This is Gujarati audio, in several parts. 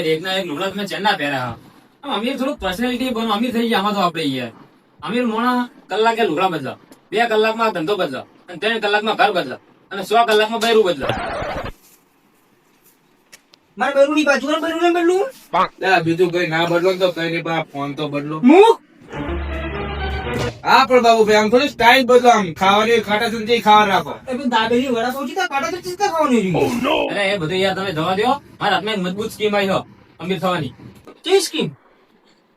યાર એકના એક લુગડા તમે ચેન્ના પહેર્યા? અમીર થોડું પર્સનાલિટી બનો અમીર થઈ ગયા આમાં તો આપણે યાર. અમીર મોણા કલાકે લુગડા બદલા બે કલાકમાં ધંધો બદલા અને ત્રણ કલાકમાં ઘર બદલા અને સો કલાકમાં બૈરું બદલા મારે બૈરું ની બાજુ ને બૈરું ને બદલું બીજું કઈ ના બદલો ને તો કઈ નહીં ફોન તો બદલો. મુક! હા પણ બાબુ ભાઈ આમ થોડી સ્ટાઇલ બદલો આમ ખાવાની ખાટા સુધી ખાવા રાખો. દાબેલી વડા પાઉં કાટા તો ખાવાની અરે એ બધું યાર તમે જવા દો મારા હાથમાં એક મજબૂત સ્કીમ આવી છે. અમીર થવાની. કઈ સ્કીમ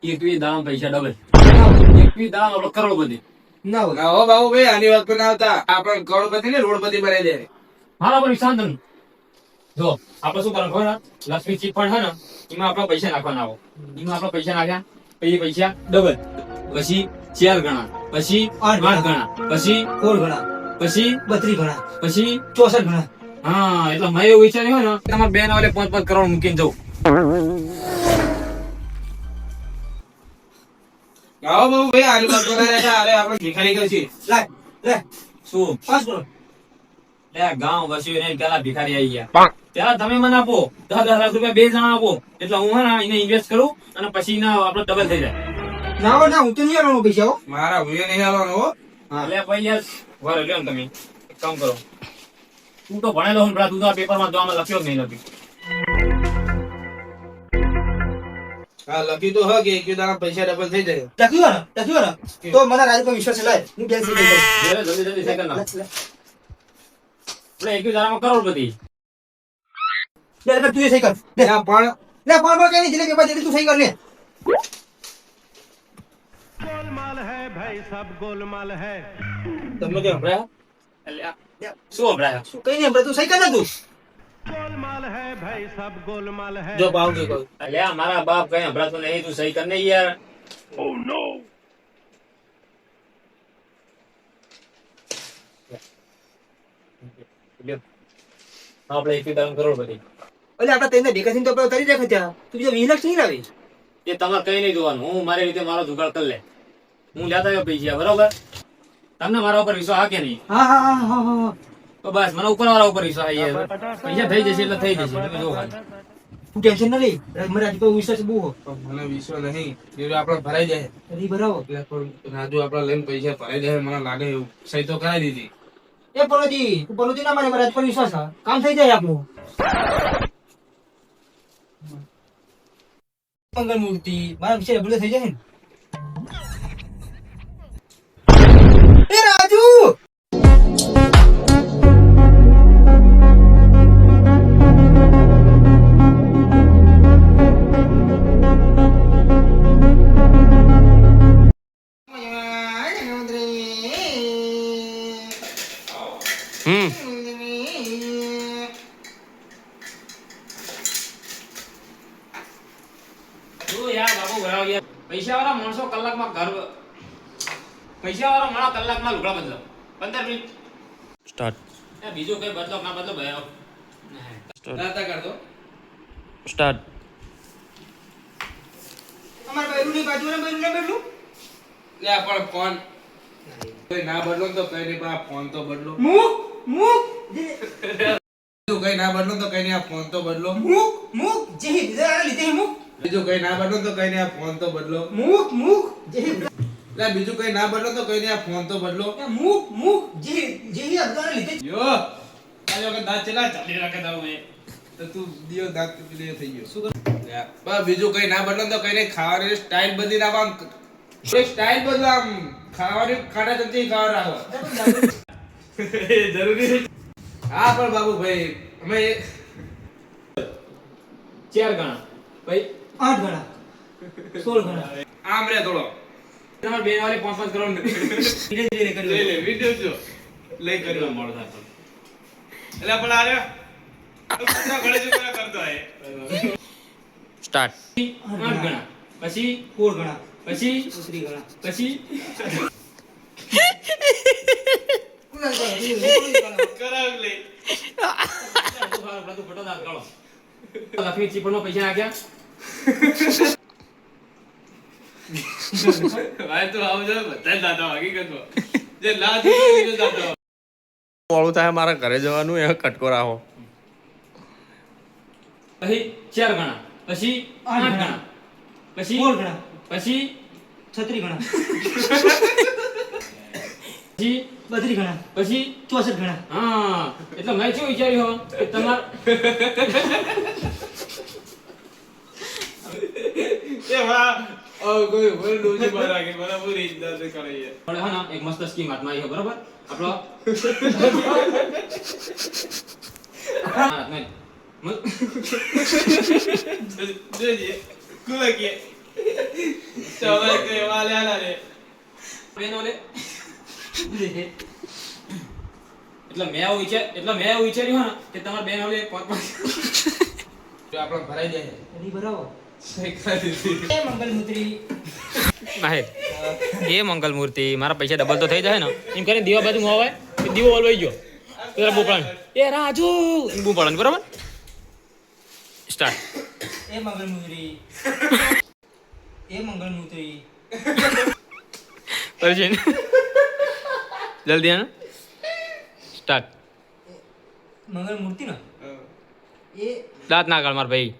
એકવી દામ પૈસા ડબલ એકવી દામ આપડે કરોડપતિ. ના હોય. ના હો બાબુ ભાઈ આની વાત પર ના આવતા. આપણે કરોડપતિ ને રોડપતિ બનાવી દે મારા પર વિશાંત જો આપણે શું કરવાનું ખબર? લક્ષ્મી ચીપ પણ છે ને એમાં આપણા પૈસા નાખવાના આવો. એમાં આપણા પૈસા નાખ્યા પછી પૈસા ડબલ પછી ચાર ગણા. પછી આઠ ગણા. પછી સોળ ગણા. પછી બત્રી ગણા. પછી ચોસઠ ગણા. હા એટલે મેં એવું વિચાર્યું ને તમારે બેન વાલે પાંચ પાંચ કરોડ મૂકીને જવું. ભાઈ અરે આપણે ભિખારી કરશી લાય લે શું? પાંચ કરોડ લે ગાંવ વસ્યું ને પેલા ભિખારી આવી ગયા. પેલા તમે મને આપો દસ દસ લાખ રૂપિયા બે જણા આપો. એટલે હું એને ઇન્વેસ્ટ કરું અને પછી ના આપણે ડબલ થઈ જાય. ના ના હું તો નહીં આવવાનો પૈસા હો મારા ભૂલે નહીં આવવાનો હો. એટલે પછી યાર વાર લ્યો ને તમે. એક કામ કરો. તું તો ભણેલો હું તું તો આ પેપરમાં આમાં લખ્યો જ નહીં નથી હા લખી તો હ કે એક દાડા પૈસા ડબલ થઈ જાય. લખ્યું ને? લખ્યું ને? તો મને રાજુ પર વિશ્વાસ લાય. હું બેન જલ્દી જલ્દી સેકન્ડ ના. એટલે એક હજારમાં કરોડપતિ લે તું એ સહી કર. લે પણ લે પણ કઈ નહીં કે ભાઈ તું સહી કર લે. ગોલમાલ હે ભાઈ સબ ગોલમાલ હે તમને કે હમરા શું હમરા શું કઈ નહીં હમરા તું સહી કરે તું ગોલમાલ હે ભાઈ સબ ગોલમાલ હે જો બાવ કે અલ્યા મારા બાપ કઈ હમરા તો નહીં તું સહી કર નહીં યાર ઓ નો આપણે એક દાન કરોડ બધી એટલે આપણે તેને ભેગા થઈને તો આપણે ઉતારી રાખ્યા તું બીજા વીસ નહીં આવી એ તમારે કઈ નહીં જોવાનું. હું મારી રીતે મારો જુગાડ કરી લે. હું લેતા આવ્યો પૈસા બરોબર? તમને મારા ઉપર વિશ્વાસ હા કે નહીં? હા હા હા હા હા તો બસ મને ઉપર વાળા ઉપર વિશ્વાસ આવી જાય. પૈસા થઈ જશે એટલે થઈ જશે તમે જોવા. તું ટેન્શન ન લે. મને આજે કોઈ વિશ્વાસ બહુ. મને વિશ્વાસ નહીં. એ આપણે ભરાઈ જાય. અરે બરાબર. રાજુ આપણે લઈને પૈસા ભરાઈ જાય મને લાગે એવું. સહી તો કરાવી દીધી. એ પનોતી તું પનોતી ના મારે મારા પર વિશ્વાસ હા કામ થઈ જાય આપણું. મંગલ મૂર્તિ મારા વિશે થઈ જાય ને. શું યાર બાબુ ભરાવ યાર? પૈસા વાળા માણસો કલાકમાં ઘર પૈસા વાળા માણસ કલાકમાં લુગડા બદલો. પંદર મિનિટ. સ્ટાર્ટ. બીજું કઈ બદલો ના બદલો ભાઈ આવો. કરતો સ્ટાર્ટ. અમારા બૈરુની બાજુ ને બૈરું ને બૈરું લે પણ ફોન. કઈ ના બદલો તો કઈ નહીં પણ આ ફોન તો બદલો. મુક મુક. બીજું કઈ ના બદલો તો કઈ નહીં આ ફોન તો બદલો. મુક મુક. જેહી જરા લીધે મુક. બીજું કઈ ના બનો તો કઈ આ ફોન તો બદલો. મુક મુખ જે લે બીજું કઈ ના બદલો તો કઈ નહીં આ ફોન તો બદલો. મુખ મુખ જે જે અગર લીધે. યો આજે કે દાંત ચલા ચાલી રાખે દાવ એ. તો તું દિયો દાંત તૂટી થઈ ગયો. શું કર બસ બીજું કઈ ના બદલો તો કઈ નહીં ખાવાની સ્ટાઇલ બદલી નાખો આમ. સ્ટાઈલ સ્ટાઇલ બદલો આમ. ખાવાની ખાટા જતી ખાવા રાખો. જરૂરી હા પણ બાબુ ભાઈ અમે ચાર ગણા. ભાઈ આઠ ગણા સોળ ગણા આમ રે થોડો. તમારે બે વાળી પાંચ પાંચ કરોડ ધીરે ધીરે કરી લઈ લે વિડિયો જો. લઈ કરી મોડો થાય. એટલે પણ આ રે કૂતરા જો પેલા કરતો હે સ્ટાર્ટ. આઠ ગણા પછી? સોળ ગણા પછી? સુસરી ગણા પછી? કરાવ લે ફટો લક્ષ્મી પૈસા નાખ્યા. મોડું થાય મારા ઘરે જવાનું એ કટકો રાખો. પછી ચાર ગણા પછી આઠ ગણા. પછી સોળ ગણા. પછી છત્રી ગણા. પછી બત્રી ગણા. પછી ચોસઠ ગણા. હા એટલે મેં શું વિચાર્યું તમાર એ વાહ ઓ કોઈ વર ડોજી મારા કે મને પૂરી ઇજ્જત કરે છે આપણે હે ને એક મસ્ત સ્કીમ હાથમાં આવી બરોબર? આપણો હા, હાથમાં આવી. કે. વાલે આલા રે. બેનો લે એટલે મેં એવું વિચાર એટલે મેં વિચાર્યું હે ને કે તમારા બેન ઓલે પાંચ પાંચ જો આપણે ભરાઈ જાય. દીધી એ મંગલમૂત્રી. એ મંગલ મૂર્તિ મારા પૈસા ડબલ તો થઈ જાય ને. એમ કરીને દીવા બાજુ આવે દીવો ઓલવાઈ ગયો. પેલા બોપડાને એ રાજુ. એમ બરાબર? સ્ટાર્ટ એ મંગલમૂત્રી. એ મંગલમૂત્રી. પછી જલ્દી આને. સ્ટાર્ટ મંગલમૂર્તિ ને? એ દાંત ના કાઢ માર ભાઈ.